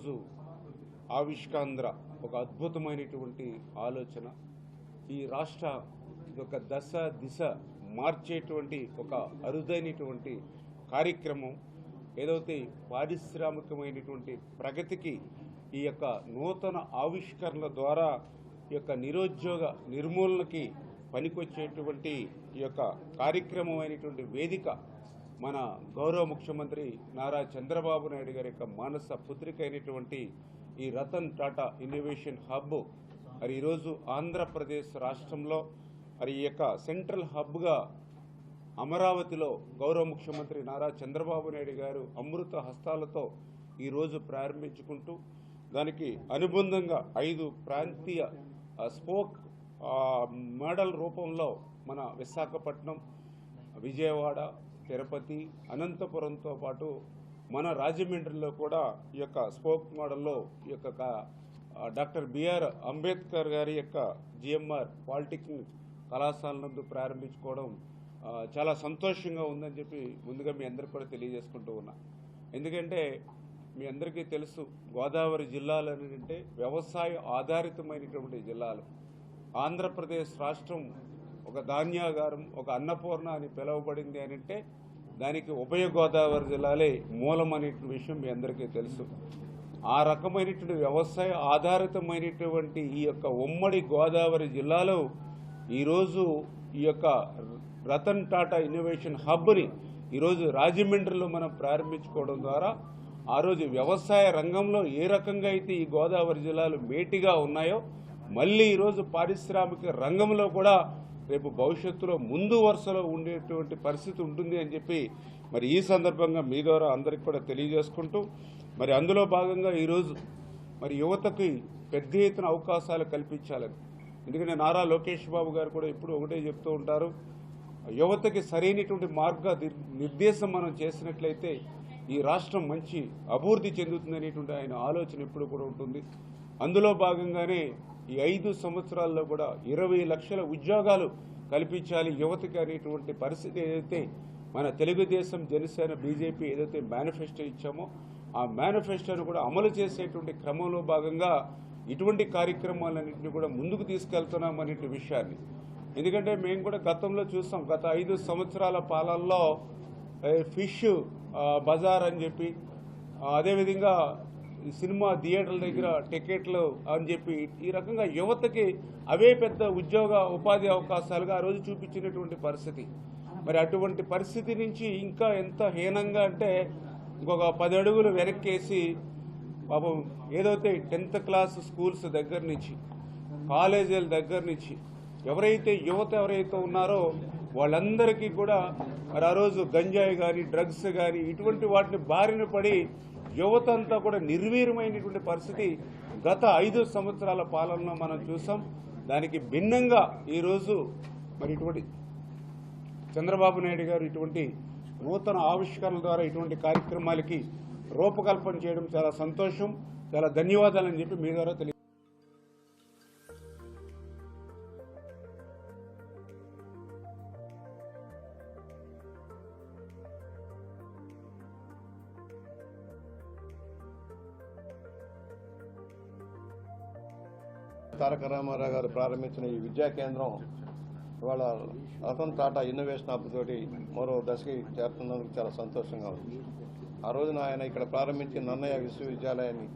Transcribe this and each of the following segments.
ఈరోజు ఆవిష్కాంధ్ర ఒక అద్భుతమైనటువంటి ఆలోచన. ఈ రాష్ట్ర ఒక దశ దిశ మార్చేటువంటి ఒక అరుదైనటువంటి కార్యక్రమం ఏదైతే పారిశ్రామికమైనటువంటి ప్రగతికి ఈ యొక్క నూతన ఆవిష్కరణల ద్వారా ఈ యొక్క నిరుద్యోగ నిర్మూలనకి పనికొచ్చేటువంటి ఈ యొక్క కార్యక్రమం అయినటువంటి వేదిక మన గౌరవ ముఖ్యమంత్రి నారా చంద్రబాబు నాయుడు గారి యొక్క మానస పుత్రిక అయినటువంటి ఈ రతన్ టాటా ఇన్నోవేషన్ హబ్ మరి ఈరోజు ఆంధ్రప్రదేశ్ రాష్ట్రంలో మరి ఈ యొక్క సెంట్రల్ హబ్గా అమరావతిలో గౌరవ ముఖ్యమంత్రి నారా చంద్రబాబు నాయుడు గారు అమృత హస్తాలతో ఈరోజు ప్రారంభించుకుంటూ దానికి అనుబంధంగా ఐదు ప్రాంతీయ స్పోక్ మోడల్ రూపంలో మన విశాఖపట్నం విజయవాడ తిరుపతి అనంతపురంతో పాటు మన రాజమండ్రిలో కూడా ఈ యొక్క స్పోక్ మోడల్లో ఈ యొక్క డాక్టర్ బిఆర్ అంబేద్కర్ గారి యొక్క జిఎంఆర్ పాలిటెక్నిక్ కళాశాల నందు ప్రారంభించుకోవడం చాలా సంతోషంగా ఉందని చెప్పి ముందుగా మీ అందరికి కూడా తెలియజేసుకుంటూ ఉన్నా. ఎందుకంటే మీ అందరికీ తెలుసు గోదావరి జిల్లాలు అని అంటే వ్యవసాయ ఆధారితమైనటువంటి జిల్లాలు. ఆంధ్రప్రదేశ్ రాష్ట్రం ఒక ధాన్యాగారం ఒక అన్నపూర్ణ అని పిలువబడింది అని అంటే దానికి ఉభయ గోదావరి జిల్లాలే మూలం విషయం మీ అందరికీ తెలుసు. ఆ రకమైనటువంటి వ్యవసాయ ఆధారితమైనటువంటి ఈ యొక్క ఉమ్మడి గోదావరి జిల్లాలో ఈరోజు ఈ యొక్క రతన్ టాటా ఇన్నోవేషన్ హబ్ని ఈరోజు రాజమండ్రిలో మనం ప్రారంభించుకోవడం ద్వారా ఆ రోజు వ్యవసాయ రంగంలో ఏ రకంగా అయితే ఈ గోదావరి జిల్లాలు మేటిగా ఉన్నాయో మళ్ళీ ఈరోజు పారిశ్రామిక రంగంలో కూడా రేపు భవిష్యత్తులో ముందు వరుసలో ఉండేటువంటి పరిస్థితి ఉంటుంది అని చెప్పి మరి ఈ సందర్భంగా మీ ద్వారా అందరికి కూడా తెలియజేసుకుంటూ మరి అందులో భాగంగా ఈరోజు మరి యువతకి పెద్ద ఎత్తున అవకాశాలు కల్పించాలని. ఎందుకంటే నారా లోకేష్ బాబు గారు కూడా ఇప్పుడు ఒకటే చెప్తూ ఉంటారు యువతకి సరైనటువంటి మార్గ నిర్దేశం మనం చేసినట్లయితే ఈ రాష్ట్రం మంచి అభివృద్ధి చెందుతుందనేటువంటి ఆయన ఆలోచన ఎప్పుడు కూడా ఉంటుంది. అందులో భాగంగానే ఈ ఐదు సంవత్సరాల్లో కూడా ఇరవై లక్షల ఉద్యోగాలు కల్పించాలి యువతకి అనేటువంటి పరిస్థితి ఏదైతే మన తెలుగుదేశం జనసేన బీజేపీ ఏదైతే మేనిఫెస్టో ఇచ్చామో ఆ మేనిఫెస్టోను కూడా అమలు చేసేటువంటి క్రమంలో భాగంగా ఇటువంటి కార్యక్రమాలన్నింటినీ కూడా ముందుకు తీసుకెళ్తున్నాం అనే విషయాన్ని. ఎందుకంటే మేము కూడా గతంలో చూస్తాం గత ఐదు సంవత్సరాల పాలనలో ఫిష్ బజార్ అని చెప్పి అదేవిధంగా సినిమా థియేటర్ల దగ్గర టికెట్లు అని చెప్పి ఈ రకంగా యువతకి అవే పెద్ద ఉద్యోగ ఉపాధి అవకాశాలుగా ఆ రోజు చూపించినటువంటి పరిస్థితి. మరి అటువంటి పరిస్థితి నుంచి ఇంకా ఎంత హీనంగా అంటే ఇంకొక పది అడుగులు వెనక్కేసి పాపం ఏదైతే టెన్త్ క్లాస్ స్కూల్స్ దగ్గర నుంచి కాలేజీల దగ్గర నుంచి ఎవరైతే యువత ఎవరైతే ఉన్నారో వాళ్ళందరికీ కూడా మరి ఆ రోజు గంజాయి కానీ డ్రగ్స్ కానీ ఇటువంటి వాటిని బారిన పడి యువత అంతా కూడా నిర్వీర్యమైనటువంటి పరిస్థితి గత ఐదు సంవత్సరాల పాలనలో మనం చూసాం. దానికి భిన్నంగా ఈరోజు మరి ఇటువంటి చంద్రబాబు నాయుడు గారు ఇటువంటి నూతన ఆవిష్కరణల ద్వారా ఇటువంటి కార్యక్రమాలకి రూపకల్పన చేయడం చాలా సంతోషం. చాలా ధన్యవాదాలని చెప్పి మీ ద్వారా తెలియ తారక రామారావు గారు ప్రారంభించిన ఈ విద్యా కేంద్రం ఇవాళ రతన్ టాటా ఇన్నోవేషన్ హబ్ తోటి మరో దశకి చేరుతున్నందుకు చాలా సంతోషంగా ఉంది. ఆ రోజున ఆయన ఇక్కడ ప్రారంభించి నన్నయ్య విశ్వవిద్యాలయాన్ని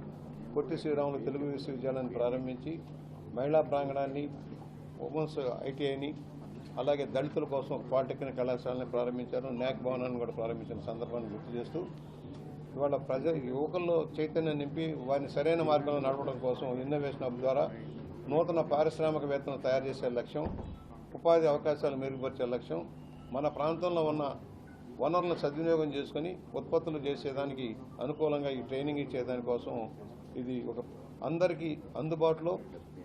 పొట్టి శ్రీరాములు తెలుగు విశ్వవిద్యాలయాన్ని ప్రారంభించి మహిళా ప్రాంగణాన్ని ఉమెన్స్ ఐటీఐని అలాగే దళితుల కోసం పాలిటెక్నిక్ కళాశాలని ప్రారంభించారు. న్యాక్ భవనాన్ని కూడా ప్రారంభించిన సందర్భాన్ని గుర్తు చేస్తూ ఇవాళ ప్రజ యువకుల్లో చైతన్యం నింపి వారిని సరైన మార్గంలో నడపడం కోసం ఇన్నోవేషన్ హబ్ ద్వారా నూతన పారిశ్రామికవేత్తలను తయారు చేసే లక్ష్యం ఉపాధి అవకాశాలు మెరుగుపరిచే లక్ష్యం మన ప్రాంతంలో ఉన్న వనరులను సద్వినియోగం చేసుకుని ఉత్పత్తులు చేసేదానికి అనుకూలంగా ఈ ట్రైనింగ్ ఇచ్చేదానికోసం ఇది ఒక అందరికీ అందుబాటులో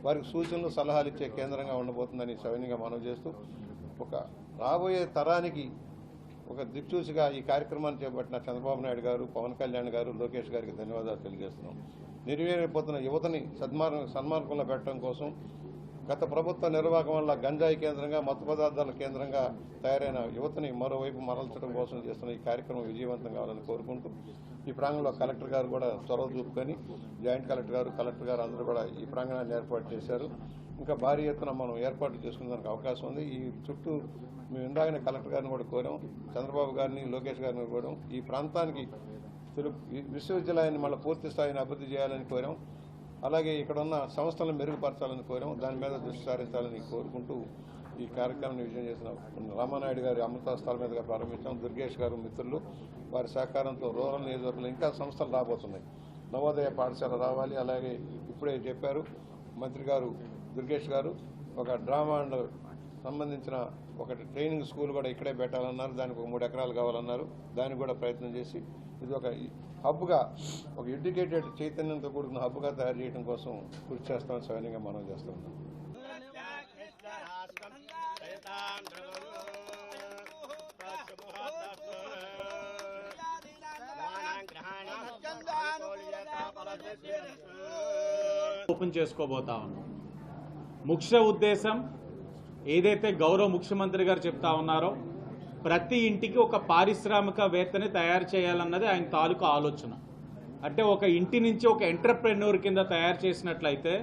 వారికి సూచనలు సలహాలు ఇచ్చే కేంద్రంగా ఉండబోతుందని సవినీయంగా మనవి చేస్తూ ఒక రాబోయే తరానికి ఒక దిక్చూసిగా ఈ కార్యక్రమాన్ని చేపట్టిన చంద్రబాబు నాయుడు గారు పవన్ కళ్యాణ్ గారు లోకేష్ గారికి ధన్యవాదాలు తెలియజేస్తున్నాం. నిర్వీర్యపోతున్న యువతని సన్మార్గం సన్మార్గంలో పెట్టడం కోసం గత ప్రభుత్వ నిర్వాహకం వల్ల గంజాయి కేంద్రంగా మత్తు పదార్థాల కేంద్రంగా తయారైన యువతని మరోవైపు మరల్చడం కోసం చేస్తున్న ఈ కార్యక్రమం విజయవంతం కావాలని కోరుకుంటూ ఈ ప్రాంగంలో కలెక్టర్ గారు కూడా చొరవ చూపుకొని జాయింట్ కలెక్టర్ గారు కలెక్టర్ గారు అందరూ కూడా ఈ ప్రాంగణాన్ని ఏర్పాటు చేశారు. ఇంకా భారీ ఎత్తున మనం ఏర్పాట్లు చేసుకునేదానికి అవకాశం ఉంది. ఈ చుట్టూ మేము ఇందాకనే కలెక్టర్ గారిని కూడా కోరాం చంద్రబాబు గారిని లోకేష్ గారిని కోరాం. ఈ ప్రాంతానికి తెలుగు ఈ విశ్వవిద్యాలయాన్ని మళ్ళీ పూర్తి స్థాయిని అభివృద్ధి చేయాలని కోరాం. అలాగే ఇక్కడ ఉన్న సంస్థలను మెరుగుపరచాలని కోరాం. దాని మీద దృష్టి సారించాలని కోరుకుంటూ ఈ కార్యక్రమాన్ని విజయం చేసిన రామానాయుడు గారి అమృతాస్థాల మీదుగా ప్రారంభించాం. దుర్గేష్ గారు మిత్రులు వారి సహకారంతో రూరల్ నియోజకవర్గంలో ఇంకా సంస్థలు రాబోతున్నాయి. నవోదయ పాఠశాల రావాలి. అలాగే ఇప్పుడే చెప్పారు మంత్రి గారు దుర్గేష్ గారు ఒక డ్రామా అండ్ సంబంధించిన ఒకటి ట్రైనింగ్ స్కూల్ కూడా ఇక్కడే పెట్టాలన్నారు. దానికి ఒక మూడు ఎకరాలు కావాలన్నారు. దానికి కూడా ప్రయత్నం చేసి ఇది ఒక హబ్గా ఒక ఎడ్యుకేటెడ్ చైతన్యంతో కూడుకున్న హబ్గా తయారు చేయడం కోసం కృషి చేస్తామని స్వయంగా మనం చేస్తున్నాం ఓపెన్ చేసుకోబోతా ఉన్నాం. ముఖ్య ఉద్దేశం ఏదైతే గౌరవ ముఖ్యమంత్రి గారు చెప్తా ఉన్నారో ప్రతి ఇంటికి ఒక పారిశ్రామికవేత్తని తయారు చేయాలన్నది ఆయన తాలూకు ఆలోచన. అంటే ఒక ఇంటి నుంచి ఒక ఎంటర్ప్రెన్యూర్ కింద తయారు చేసినట్లయితే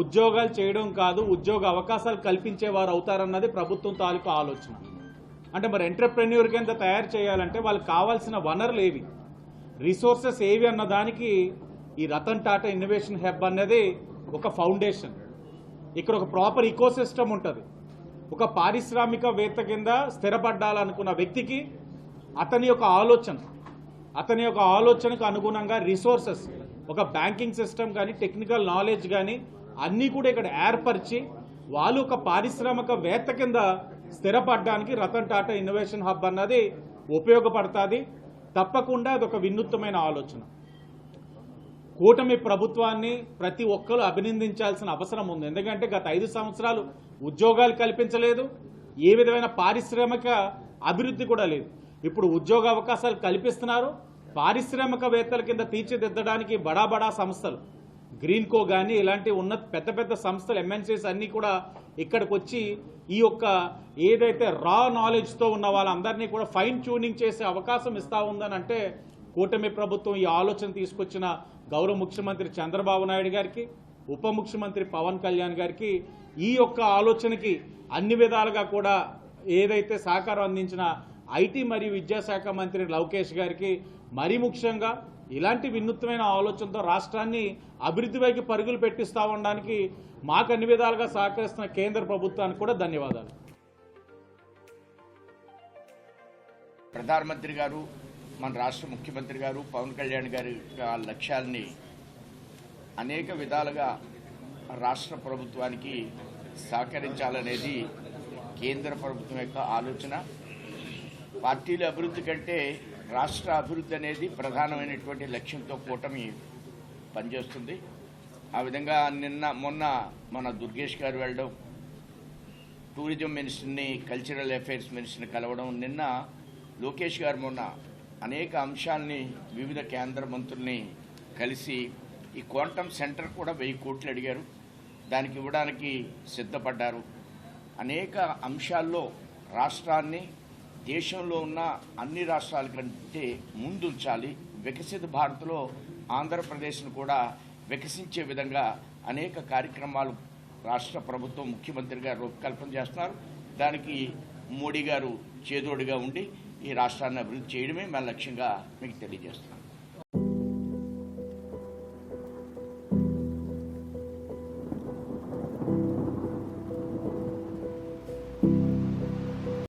ఉద్యోగాలు చేయడం కాదు ఉద్యోగ అవకాశాలు కల్పించేవారు అవుతారన్నది ప్రభుత్వం తాలూకు ఆలోచన. అంటే మరి ఎంటర్ప్రెన్యూర్ కింద తయారు చేయాలంటే వాళ్ళకి కావాల్సిన వనరులు ఏవి? రిసోర్సెస్ ఏవి అన్న దానికి ఈ రతన్ టాటా ఇన్నోవేషన్ హెబ్ అనేది ఒక ఫౌండేషన్. ఇక్కడ ఒక ప్రాపర్ ఇకోసిస్టమ్ ఉంటుంది. ఒక పారిశ్రామికవేత్త కింద స్థిరపడ్డాలనుకున్న వ్యక్తికి అతని యొక్క ఆలోచన అతని యొక్క ఆలోచనకు అనుగుణంగా రిసోర్సెస్ ఒక బ్యాంకింగ్ సిస్టమ్ కానీ టెక్నికల్ నాలెడ్జ్ కానీ అన్నీ కూడా ఇక్కడ ఏర్పరిచి వాళ్ళు ఒక పారిశ్రామికవేత్త కింద స్థిరపడడానికి రతన్ టాటా ఇన్నోవేషన్ హబ్ అన్నది ఉపయోగపడుతుంది. తప్పకుండా అది ఒక వినూత్నమైన ఆలోచన. కూటమి ప్రభుత్వాన్ని ప్రతి ఒక్కరు అభినందించాల్సిన అవసరం ఉంది. ఎందుకంటే గత ఐదు సంవత్సరాలు ఉద్యోగాలు కల్పించలేదు ఏ విధమైన పారిశ్రామిక అభివృద్ధి కూడా లేదు. ఇప్పుడు ఉద్యోగ అవకాశాలు కల్పిస్తున్నారు పారిశ్రామికవేత్తల కింద తీర్చిదిద్దడానికి బడా బడా సంస్థలు. గ్రీన్కో కానీ ఇలాంటి ఉన్న పెద్ద పెద్ద సంస్థలు ఎంఎన్సీస్ అన్నీ కూడా ఇక్కడికి వచ్చి ఈ యొక్క ఏదైతే రా నాలెడ్జ్తో ఉన్న వాళ్ళందరినీ కూడా ఫైన్ ట్యూనింగ్ చేసే అవకాశం ఇస్తా ఉందని అంటే కూటమి ప్రభుత్వం ఈ ఆలోచన తీసుకొచ్చిన గౌరవ ముఖ్యమంత్రి చంద్రబాబు నాయుడు గారికి ఉప ముఖ్యమంత్రి పవన్ కళ్యాణ్ గారికి ఈ యొక్క ఆలోచనకి అన్ని విధాలుగా కూడా ఏదైతే సహకారం అందించిన ఐటీ మరియు విద్యాశాఖ మంత్రి లోకేష్ గారికి మరీ ముఖ్యంగా ఇలాంటి వినూత్నమైన ఆలోచనతో రాష్ట్రాన్ని అభివృద్ధి వైపు పరుగులు పెట్టిస్తా ఉండడానికి మాకు అన్ని విధాలుగా సహకరిస్తున్న కేంద్ర ప్రభుత్వానికి కూడా ధన్యవాదాలు. ప్రధానమంత్రి గారు మన రాష్ట్ర ముఖ్యమంత్రి గారు పవన్ కళ్యాణ్ గారి యొక్క లక్ష్యాల్ని అనేక విధాలుగా రాష్ట్ర ప్రభుత్వానికి సహకరించాలనేది కేంద్ర ప్రభుత్వం యొక్క ఆలోచన. పార్టీల అభివృద్ధి కంటే రాష్ట్ర అభివృద్ధి అనేది ప్రధానమైనటువంటి లక్ష్యంతో కూటమి పనిచేస్తుంది. ఆ విధంగా నిన్న మొన్న మన దుర్గేష్ గారు వెళ్ళడం టూరిజం మినిస్టర్ని కల్చరల్ అఫైర్స్ మినిస్టర్ని కలవడం నిన్న లోకేష్ గారు మొన్న అనేక అంశాలని వివిధ కేంద్ర మంత్రుల్ని కలిసి ఈ క్వాంటమ్ సెంటర్ కూడా వెయ్యి కోట్లు అడిగారు. దానికి ఇవ్వడానికి సిద్ధపడ్డారు. అనేక అంశాల్లో రాష్ట్రాన్ని దేశంలో ఉన్న అన్ని రాష్ట్రాల కంటే ముందుంచాలి. వికసిత భారత్లో ఆంధ్రప్రదేశ్ను కూడా వికసించే విధంగా అనేక కార్యక్రమాలు రాష్ట్ర ప్రభుత్వం ముఖ్యమంత్రి గారు రూపకల్పన చేస్తున్నారు. దానికి మోడీ గారు చేదోడిగా ఉండి ఈ రాష్ట్రాన్ని అభివృద్ధి చేయడమే మన లక్ష్యంగా మీకు తెలియజేస్తున్నాను.